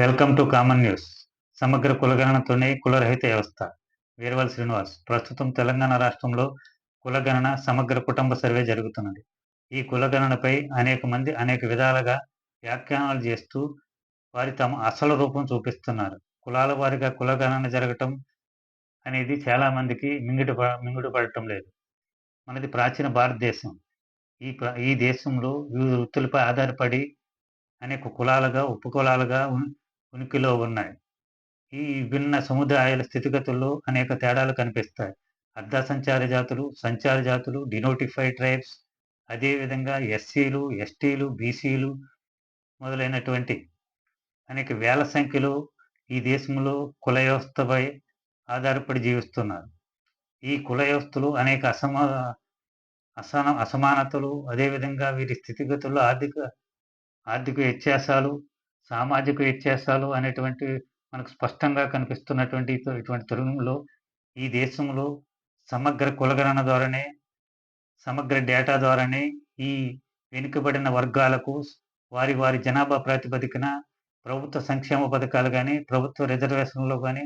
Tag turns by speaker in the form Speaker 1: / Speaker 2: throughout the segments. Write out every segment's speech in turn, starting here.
Speaker 1: Welcome to common news. సమగ్ర కులగణనతోనే కులరహిత వ్యవస్థ. వీరవల్ శ్రీనివాస్ ప్రస్తుతం తెలంగాణ రాష్ట్రంలో కులగణన సమగ్ర కుటుంబ సర్వే జరుగుతున్నది. ఈ కులగణనపై అనేక మంది అనేక విధాలుగా వ్యాఖ్యానాలు చేస్తూ వారి తమ అసలు రూపం చూపిస్తున్నారు. కులాల వారిగా కులగణన జరగటం అనేది చాలా మందికి మింగిడి మింగుడు పడటం లేదు. మనది ప్రాచీన భారతదేశం. ఈ ఈ దేశంలో వివిధ వృత్తులపై ఆధారపడి అనేక కులాలుగా ఉపకులాలుగా ఉనికిలో ఉన్నాయి. ఈ విభిన్న సముదాయాల స్థితిగతుల్లో అనేక తేడాలు కనిపిస్తాయి. అర్ధ సంచార జాతులు సంచార జాతులు డినోటిఫైడ్ ట్రైబ్స్ అదేవిధంగా ఎస్సీలు ఎస్టీలు బీసీలు మొదలైనటువంటి అనేక వేల సంఖ్యలో ఈ దేశంలో కుల వ్యవస్థపై ఆధారపడి జీవిస్తున్నారు. ఈ కుల వ్యవస్థలు అనేక అసమా అసమానతలు అదేవిధంగా వీరి స్థితిగతుల్లో ఆర్థిక ఆర్థిక వ్యత్యాసాలు సామాజిక వ్యత్యాసాలు అనేటువంటి మనకు స్పష్టంగా కనిపిస్తున్నటువంటి ఇటువంటి తరుణంలో ఈ దేశంలో సమగ్ర కులగణన ద్వారానే సమగ్ర డేటా ద్వారానే ఈ వెనుకబడిన వర్గాలకు వారి వారి జనాభా ప్రాతిపదికన ప్రభుత్వ సంక్షేమ పథకాలు కానీ ప్రభుత్వ రిజర్వేషన్లో కానీ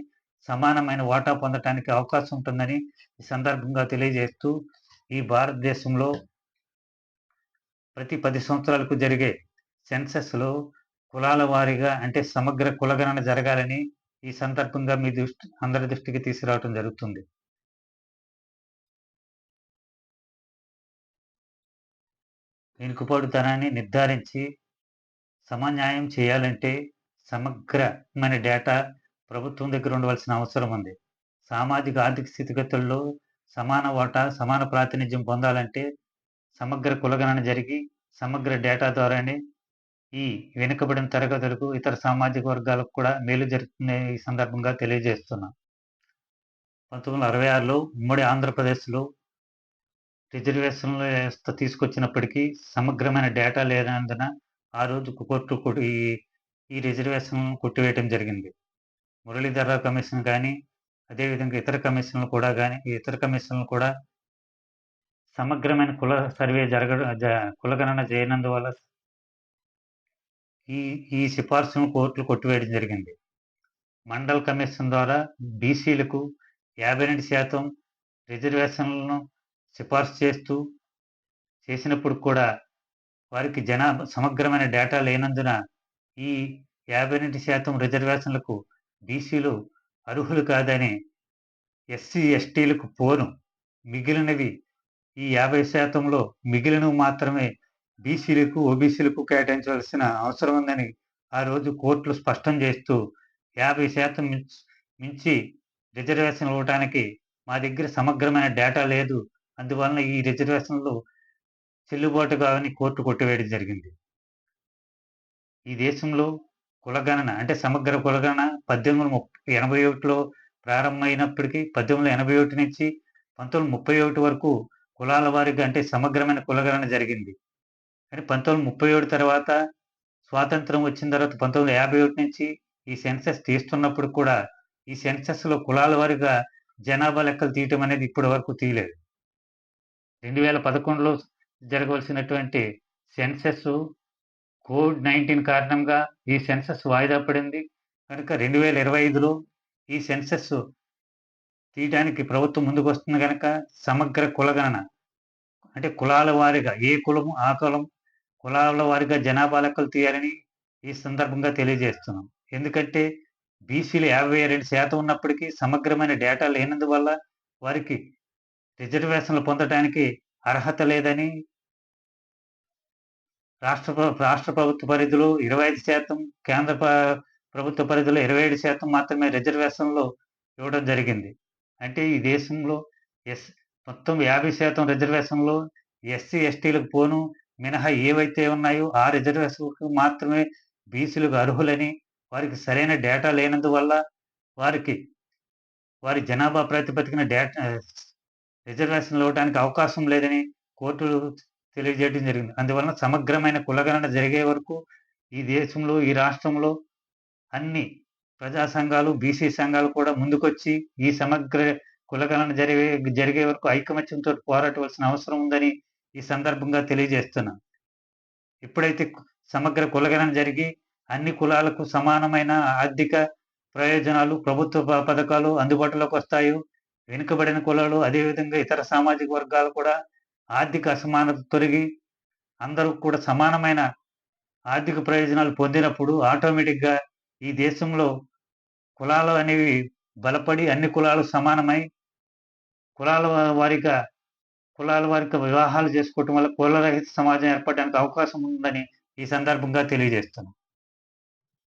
Speaker 1: సమానమైన వాటా పొందటానికి అవకాశం ఉంటుందని ఈ సందర్భంగా తెలియజేస్తూ ఈ భారతదేశంలో ప్రతి పది సంవత్సరాలకు జరిగే సెన్సస్లో కులాల వారీగా అంటే సమగ్ర కులగణన జరగాలని ఈ సందర్భంగా మీ దృష్టి అందరి దృష్టికి తీసుకురావటం జరుగుతుంది. వెనుకబడుతనాన్ని నిర్ధారించి సమన్యాయం చేయాలంటే సమగ్రమైన డేటా ప్రభుత్వం దగ్గర ఉండవలసిన అవసరం ఉంది. సామాజిక ఆర్థిక స్థితిగతుల్లో సమాన వాటా సమాన ప్రాతినిధ్యం పొందాలంటే సమగ్ర కులగణన జరిగి సమగ్ర డేటా ద్వారానే ఈ వెనుకబడిన తరగతులకు ఇతర సామాజిక వర్గాలకు కూడా మేలు జరుగుతున్న ఈ సందర్భంగా తెలియజేస్తున్నా. పంతొమ్మిది వందల అరవై ఆరులో ఉమ్మడి ఆంధ్రప్రదేశ్లో రిజర్వేషన్ల వ్యవస్థ తీసుకొచ్చినప్పటికీ సమగ్రమైన డేటా లేనందున ఆ రోజు కోర్టు కొట్టి- ఈ ఈ రిజర్వేషన్లను కొట్టివేయటం జరిగింది. మురళీధర కమిషన్ కానీ అదేవిధంగా ఇతర కమిషన్లు కూడా కానీ ఇతర కమిషన్లు కూడా సమగ్రమైన కుల సర్వే జరగడం జ- కులగణన చేయనందువల్ల ఈ ఈ సిఫార్సును కోర్టులు కొట్టివేయడం జరిగింది. మండల్ కమిషన్ ద్వారా బీసీలకు యాభై రెండు శాతం రిజర్వేషన్లను సిఫార్సు చేస్తూ చేసినప్పుడు కూడా వారికి జనాభా సమగ్రమైన డేటా లేనందున ఈ యాభై రెండు శాతం రిజర్వేషన్లకు బీసీలు అర్హులు కాదని ఎస్సీ ఎస్టీలకు పోను. మిగిలినవి ఈ యాభై శాతంలో మిగిలినవి మాత్రమే బీసీలకు ఓబీసీలకు కేటాయించవలసిన అవసరం ఉందని ఆ రోజు కోర్టులు స్పష్టం చేస్తూ యాభై శాతం మించి రిజర్వేషన్ ఇవ్వటానికి మా దగ్గర సమగ్రమైన డేటా లేదు. అందువలన ఈ రిజర్వేషన్లు చెల్లుబాటు కావని కోర్టు కొట్టివేయడం జరిగింది. ఈ దేశంలో కులగణన అంటే సమగ్ర కులగణన పద్దెనిమిది వందల ముప్పై ఎనభై ఒకటిలో ప్రారంభమైనప్పటికీ పద్దెనిమిది వందల ఎనభై ఒకటి నుంచి పంతొమ్మిది ముప్పై ఒకటి వరకు కులాల వారిగా అంటే సమగ్రమైన కులగణన జరిగింది. కానీ పంతొమ్మిది ముప్పై ఏడు తర్వాత స్వాతంత్రం వచ్చిన తర్వాత పంతొమ్మిది యాభై ఒకటి నుంచి ఈ సెన్సెస్ తీస్తున్నప్పుడు కూడా ఈ సెన్సస్లో కులాల వారిగా జనాభా లెక్కలు తీయటం అనేది ఇప్పటి వరకు తీయలేదు. రెండు వేల పదకొండులో జరగవలసినటువంటి సెన్సెస్ కోవిడ్ నైన్టీన్ కారణంగా ఈ సెన్సెస్ వాయిదా పడింది. కనుక రెండు వేల ఇరవై ఐదులో ఈ సెన్సెస్ తీయడానికి ప్రభుత్వం ముందుకు వస్తుంది కనుక సమగ్ర కులగణన అంటే కులాల వారీగా ఏ కులం ఆ కులం కులాల వారిగా జనాభా లెక్కలు తీయాలని ఈ సందర్భంగా తెలియజేస్తున్నాం. ఎందుకంటే బీసీలు యాభై రెండు శాతం ఉన్నప్పటికీ సమగ్రమైన డేటా లేనందువల్ల వారికి రిజర్వేషన్లు పొందడానికి అర్హత లేదని రాష్ట్ర రాష్ట్ర ప్రభుత్వ పరిధిలో ఇరవై ఐదు శాతం కేంద్ర ప్రభుత్వ పరిధిలో ఇరవై ఏడు శాతం మాత్రమే రిజర్వేషన్లు ఇవ్వడం జరిగింది. అంటే ఈ దేశంలో ఎస్ మొత్తం యాభై శాతం రిజర్వేషన్లో ఎస్సీ ఎస్టీలకు పోను మినహా ఏవైతే ఉన్నాయో ఆ రిజర్వేషన్కు మాత్రమే బీసీలకు అర్హులని వారికి సరైన డేటా లేనందువల్ల వారికి వారి జనాభా ప్రాతిపదికన డేటా రిజర్వేషన్లు ఇవ్వడానికి అవకాశం లేదని కోర్టులు తెలియజేయడం జరిగింది. అందువలన సమగ్రమైన కులగణన జరిగే వరకు ఈ దేశంలో ఈ రాష్ట్రంలో అన్ని ప్రజా సంఘాలు బీసీ సంఘాలు కూడా ముందుకొచ్చి ఈ సమగ్ర కులగణన జరిగే జరిగే వరకు ఐకమత్యంతో పోరాటవలసిన అవసరం ఉందని ఈ సందర్భంగా తెలియజేస్తున్నాం. ఎప్పుడైతే సమగ్ర కులగణన జరిగి అన్ని కులాలకు సమానమైన ఆర్థిక ప్రయోజనాలు ప్రభుత్వ ప- పథకాలు అందుబాటులోకి వస్తాయి. వెనుకబడిన కులాలు అదేవిధంగా ఇతర సామాజిక వర్గాలు కూడా ఆర్థిక అసమానత తొలగి అందరూ కూడా సమానమైన ఆర్థిక ప్రయోజనాలు పొందినప్పుడు ఆటోమేటిక్గా ఈ దేశంలో కులాలు అనేవి బలపడి అన్ని కులాలు సమానమై కులాల వారిగా కులాల వారితో వివాహాలు చేసుకోవటం వల్ల కులరహిత సమాజం ఏర్పడడానికి అవకాశం ఉందని ఈ సందర్భంగా తెలియజేస్తున్నాను